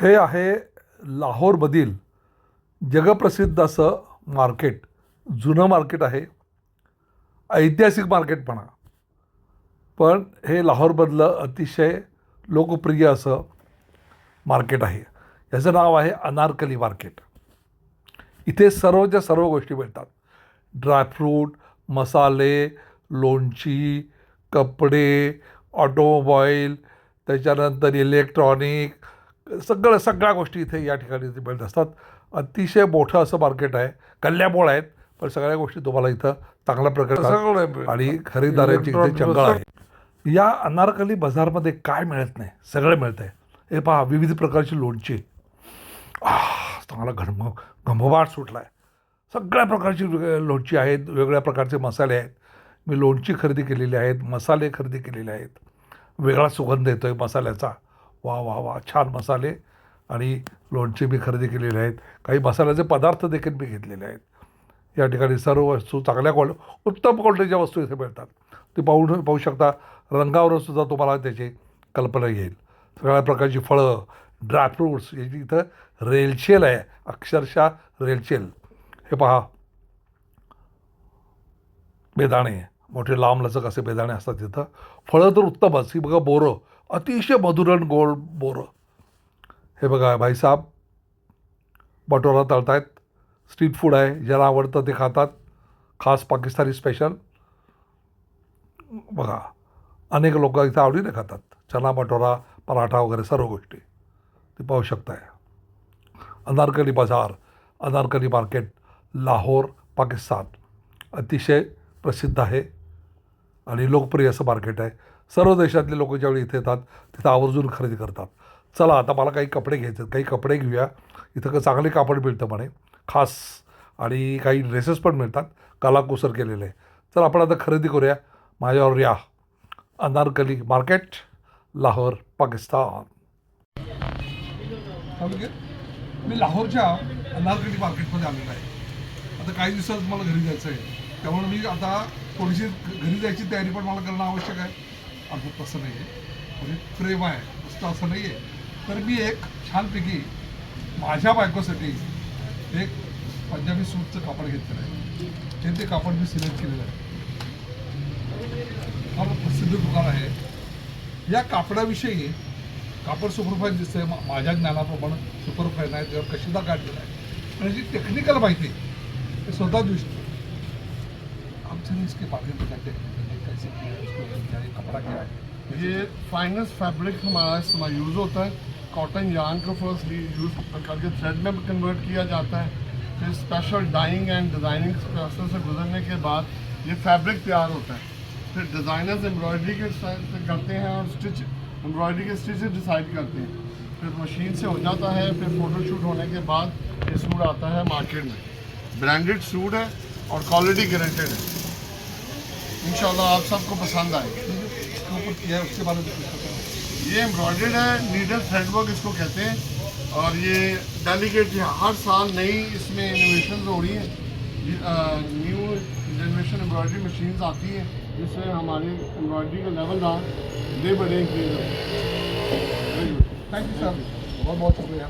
हे आहे लाहोरमधील जगप्रसिद्ध असं मार्केट. जुनं मार्केट आहे. ऐतिहासिक मार्केट म्हणा. पण हे लाहोरमधलं अतिशय लोकप्रिय असं मार्केट आहे. याचं नाव आहे अनारकली मार्केट. इथे सर्वच्या सर्व गोष्टी मिळतात. ड्रायफ्रूट मसाले लोणची कपडे ऑटोमोबाईल त्याच्यानंतर इलेक्ट्रॉनिक सगळं सगळ्या गोष्टी इथे या ठिकाणी मिळत असतात. अतिशय मोठं असं मार्केट आहे. कल्ल्यापोळ आहेत पण सगळ्या गोष्टी तुम्हाला इथं चांगल्या प्रकारे आणि खरेदीदारांची इथे चंगळ आहे. या अनारकली बाजारमध्ये काय मिळत नाही? सगळं मिळतं आहे. हे पहा विविध प्रकारची लोणची. चांगला घम घमघमाट सुटला आहे सगळ्या प्रकारची लोणची आहेत वेगळ्या प्रकारचे मसाले आहेत. मी लोणची खरेदी केलेली आहेत मसाले खरेदी केलेले आहेत. वेगळा सुगंध येतो आहे मसाल्याचा. वा वा वा छान मसाले आणि लोणचे मी खरेदी केलेले आहेत. काही मसाल्याचे पदार्थ देखील मी घेतलेले आहेत. या ठिकाणी सर्व वस्तू चांगल्या क्वाल उत्तम क्वालिटीच्या वस्तू इथे मिळतात. ते पाहू पाहू शकता रंगावर सुद्धा तुम्हाला त्याची कल्पना येईल. सगळ्या प्रकारची फळं ड्रायफ्रूट्स याची इथं रेलचेल आहे अक्षरशः रेलचेल हे पहा. बेदाणे मोठे लांब लचक असे बेदाणे असतात तिथं. फळं तर उत्तमच. ही बघा बोरं. अतिशय मधुरण गोड बोरं. हे बघा भाईसाहेब बटोरा तळतायत स्ट्रीट फ़ूड आहे, ज्याला आवडतं ते खातात. खास पाकिस्तानी स्पेशल बघा, अनेक लोक इथं आवडीने खातात. चना, बटोरा, पराठा वगैरे सर्व गोष्टी. ते पाहू शकताय. अनारकली बाज़ार, अनारकली मार्केट, लाहोर, पाकिस्तान. अतिशय प्रसिद्ध आहे. आणि लोकप्रिय असं मार्केट आहे. सर्व देशातले लोक ज्यावेळी इथे येतात तिथं आवर्जून खरेदी करतात. चला आता मला काही कपडे घ्यायचे आहेत. काही कपडे घेऊया. इथं का चांगले कापड मिळतं म्हणे. खास आणि काही ड्रेसेस पण मिळतात. कलाकुसर केलेले. चल आपण आता खरेदी करूया. माझ्यावर या. अनारकली मार्केट लाहोर पाकिस्तान. मी लाहोरच्या अनारकली मार्केटमध्ये आलेलो आहे. आता काही दिवसात मला घरी जायचं आहे. त्यामुळे मी आता थोडीशी घरी जायची तयारी पण मला करणं आवश्यक आहे. अर्थात तसं नाही आहे म्हणजे प्रेम आहे. नुसतं असं नाही आहे तर मी एक छानपैकी माझ्या बायकोसाठी एक पंजाबी सूटचं कापड घेतलेलं आहे. ते ते कापड मी सिलेक्ट केलेलं आहे. फार प्रसिद्ध दुकान आहे. या कापडाविषयी कापड सुपरफाईन दिसतंय. मा- माझ्या ज्ञानाप्रमाणे सुपरफाईन आहे. त्यावर कशीदा काढलेला आहे. आणि जी टेक्निकल माहिती आहे ते स्वतः देऊ आमच्या इसके बारे में बताते हैं कैसे कपड़ा क्या है। ये फाइनेस्ट फैब्रिक हमारा इस्तेमाल यूज़ होता है। कॉटन यान को फ़र्स्ट यूज़ करके थ्रेड में कन्वर्ट किया जाता है। फिर special dyeing and designing process से गुजरने के बाद ये फैब्रिक तैयार होता है। फिर डिज़ाइनर्स एम्ब्रॉयडरी के करते हैं और स्टिच एम्ब्रॉयडरी के स्टिच डिसाइड करते हैं। फिर मशीन से हो जाता है, फिर फोटोशूट होने के बाद ये सूट आता है मार्केट में। ब्रांडेड सूट है और क्वालिटी गारंटेड है। इंशाल्लाह आप सबको पसंद आए। इसके ऊपर किया है उसके बारे में ये एम्ब्रॉयडर्ड है नीडल थ्रेड वर्क इसको कहते हैं। और ये डेलीकेट हर साल नई इसमें इनोवेशन हो रही हैं। न्यू जनरेशन एम्ब्रॉयडरी मशीन्स आती हैं जिससे हमारी एम्ब्रॉयडरी का लेवल रहा day increase thank you sir बहुत बहुत शुक्रिया।